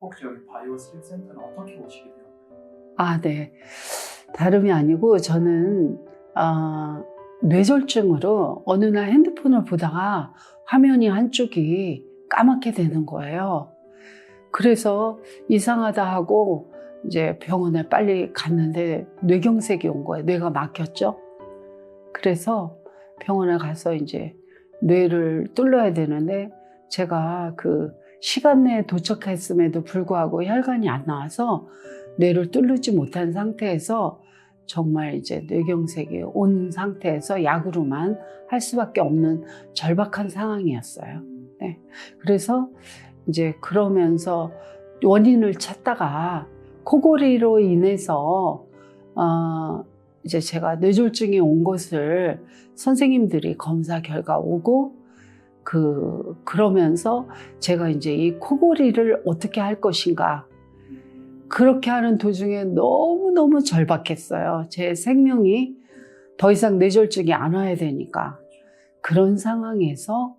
혹시 여기 바이오 슬립 센터는 어떻게 오시게 되었나요? 아, 네. 다름이 아니고 저는 아, 뇌졸중으로 어느 날 핸드폰을 보다가 화면이 한쪽이 까맣게 되는 거예요. 그래서 이상하다 하고 이제 병원에 빨리 갔는데 뇌경색이 온 거예요. 뇌가 막혔죠. 그래서 병원에 가서 이제 뇌를 뚫어야 되는데 제가 그 시간 내에 도착했음에도 불구하고 혈관이 안 나와서 뇌를 뚫지 못한 상태에서 정말 이제 뇌경색이 온 상태에서 약으로만 할 수밖에 없는 절박한 상황이었어요. 네. 그래서 이제 그러면서 원인을 찾다가 코골이로 인해서 어 이제 제가 뇌졸중이 온 것을 선생님들이 검사 결과 오고 그 그러면서 제가 이제 이 코골이를 어떻게 할 것인가 그렇게 하는 도중에 너무너무 절박했어요. 제 생명이 더 이상 뇌졸중이 안 와야 되니까. 그런 상황에서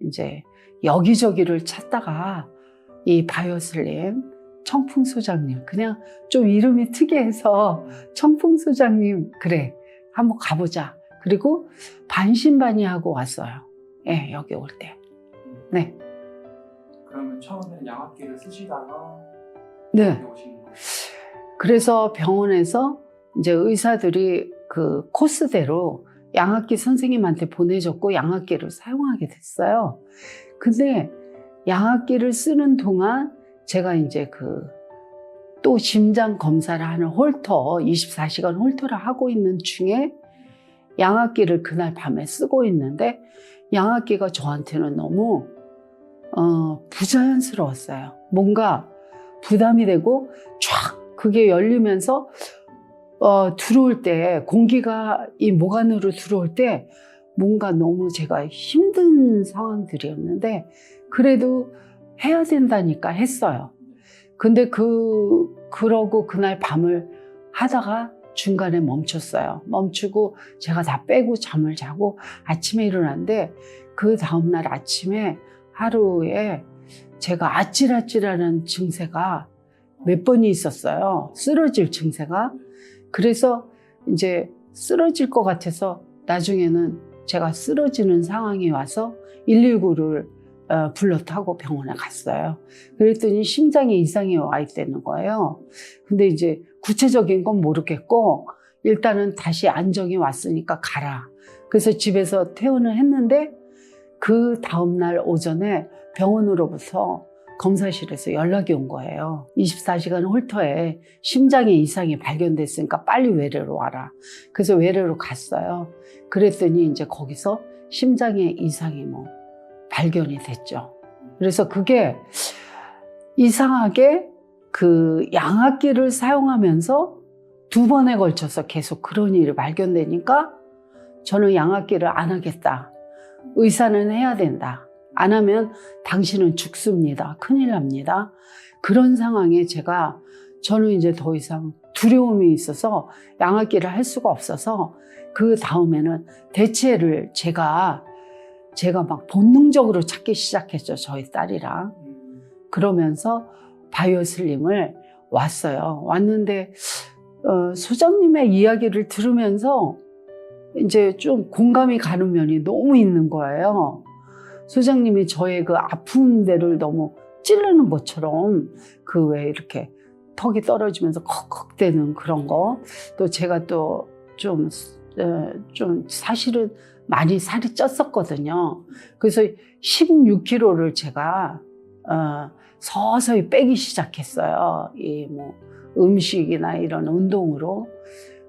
이제 여기저기를 찾다가 이 바이오슬림 청풍 소장님, 그냥 좀 이름이 특이해서 청풍 소장님, 그래, 한번 가보자. 그리고 반신반의하고 왔어요. 예, 여기 올 때. 네. 그러면 처음에 양압기를 쓰시다가 네. 여기 오신 거예요? 그래서 병원에서 이제 의사들이 그 코스대로 양압기 선생님한테 보내줬고 양압기를 사용하게 됐어요. 근데 양압기를 쓰는 동안 제가 이제 그 또 심장 검사를 하는 홀터, 24시간 홀터를 하고 있는 중에 양압기를 그날 밤에 쓰고 있는데 양압기가 저한테는 너무 어, 부자연스러웠어요. 뭔가 부담이 되고 쫙 그게 열리면서 어, 들어올 때 공기가 이 목 안으로 들어올 때 뭔가 너무 제가 힘든 상황들이었는데 그래도 해야 된다니까 했어요. 근데 그 그러고 그날 밤을 하다가 중간에 멈췄어요. 멈추고 제가 다 빼고 잠을 자고 아침에 일어났는데 그 다음날 아침에 하루에 제가 아찔아찔하는 증세가 몇 번이 있었어요. 쓰러질 증세가. 그래서 이제 쓰러질 것 같아서 나중에는 제가 쓰러지는 상황이 와서 119를 어, 불러 타고 병원에 갔어요. 그랬더니 심장에 이상이 와 있다는 거예요. 근데 이제 구체적인 건 모르겠고 일단은 다시 안정이 왔으니까 가라. 그래서 집에서 퇴원을 했는데 그 다음날 오전에 병원으로부터 검사실에서 연락이 온 거예요. 24시간 홀터에 심장에 이상이 발견됐으니까 빨리 외래로 와라. 그래서 외래로 갔어요. 그랬더니 이제 거기서 심장에 이상이 뭐 발견이 됐죠. 그래서 그게 이상하게 그 양압기를 사용하면서 두 번에 걸쳐서 계속 그런 일이 발견되니까 저는 양압기를 안 하겠다. 의사는 해야 된다. 안 하면 당신은 죽습니다. 큰일 납니다. 그런 상황에 제가 저는 이제 더 이상 두려움이 있어서 양압기를 할 수가 없어서 그 다음에는 대체를 제가 제가 막 본능적으로 찾기 시작했죠. 저희 딸이랑. 음, 그러면서 바이오 슬림을 왔어요. 왔는데 어, 소장님의 이야기를 들으면서 이제 좀 공감이 가는 면이 너무 있는 거예요. 소장님이 저의 그 아픈 데를 너무 찌르는 것처럼 그 왜 이렇게 턱이 떨어지면서 컥컥대는 그런 거. 또 제가 또좀 어, 좀 사실은 많이 살이 쪘었거든요. 그래서 16kg를 제가 어, 서서히 빼기 시작했어요. 이 뭐 음식이나 이런 운동으로.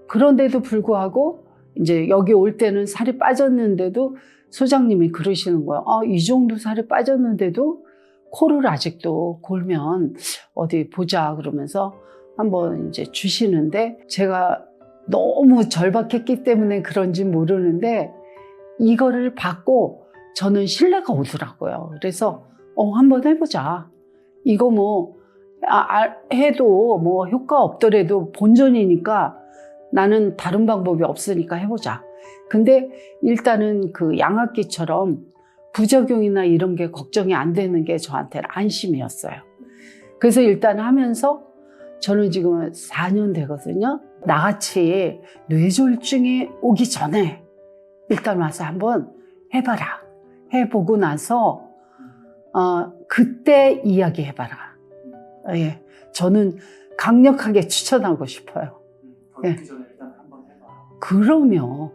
그런데도 불구하고 이제 여기 올 때는 살이 빠졌는데도 소장님이 그러시는 거예요. 아, 이 정도 살이 빠졌는데도 코를 아직도 골면 어디 보자 그러면서 한번 이제 주시는데 제가 너무 절박했기 때문에 그런지 모르는데 이거를 받고 저는 신뢰가 오더라고요. 그래서 어, 한번 해보자. 이거 뭐 아, 아, 해도 뭐 효과 없더라도 본전이니까 나는 다른 방법이 없으니까 해보자. 근데 일단은 그 양압기처럼 부작용이나 이런 게 걱정이 안 되는 게 저한테는 안심이었어요. 그래서 일단 하면서 저는 지금 4년 되거든요. 나같이 뇌졸중이 오기 전에 일단 와서 한번 해봐라. 해보고 나서 어, 그때 이야기 해봐라. 예, 저는 강력하게 추천하고 싶어요. 음, 한번 해봐. 그러면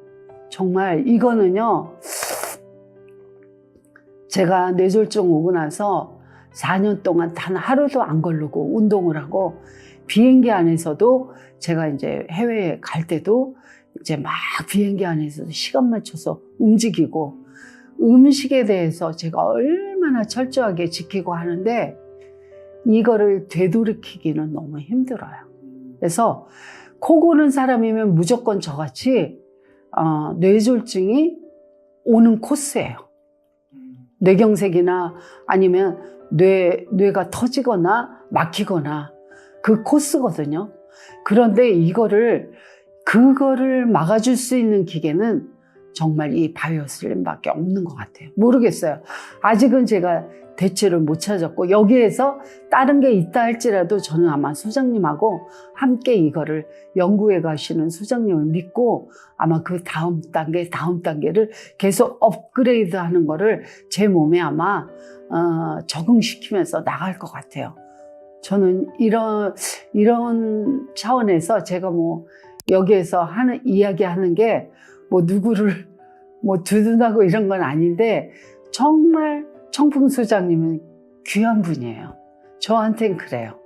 정말 이거는요. 제가 뇌졸중 오고 나서 4년 동안 단 하루도 안 걸르고 운동을 하고 비행기 안에서도 제가 이제 해외에 갈 때도 이제 막 비행기 안에서도 시간 맞춰서 움직이고 음식에 대해서 제가 얼 마나 철저하게 지키고 하는데 이거를 되돌이키기는 너무 힘들어요. 음, 그래서 코 고는 사람이면 무조건 저같이 어, 뇌졸중이 오는 코스예요. 음, 뇌경색이나 아니면 뇌, 뇌가 터지거나 막히거나 그 코스거든요. 그런데 이거를, 그거를 막아줄 수 있는 기계는 정말 이 바이오슬림밖에 없는 것 같아요. 모르겠어요. 아직은 제가 대체를 못 찾았고, 여기에서 다른 게 있다 할지라도 저는 아마 소장님하고 함께 이거를 연구해 가시는 소장님을 믿고 아마 그 다음 단계, 다음 단계를 계속 업그레이드 하는 거를 제 몸에 아마 어, 적응시키면서 나갈 것 같아요. 저는 이런, 이런 차원에서 제가 뭐 여기에서 하는, 이야기하는 게 뭐 누구를 뭐 두둔하고 이런 건 아닌데 정말 청풍 소장님은 귀한 분이에요. 저한텐 그래요.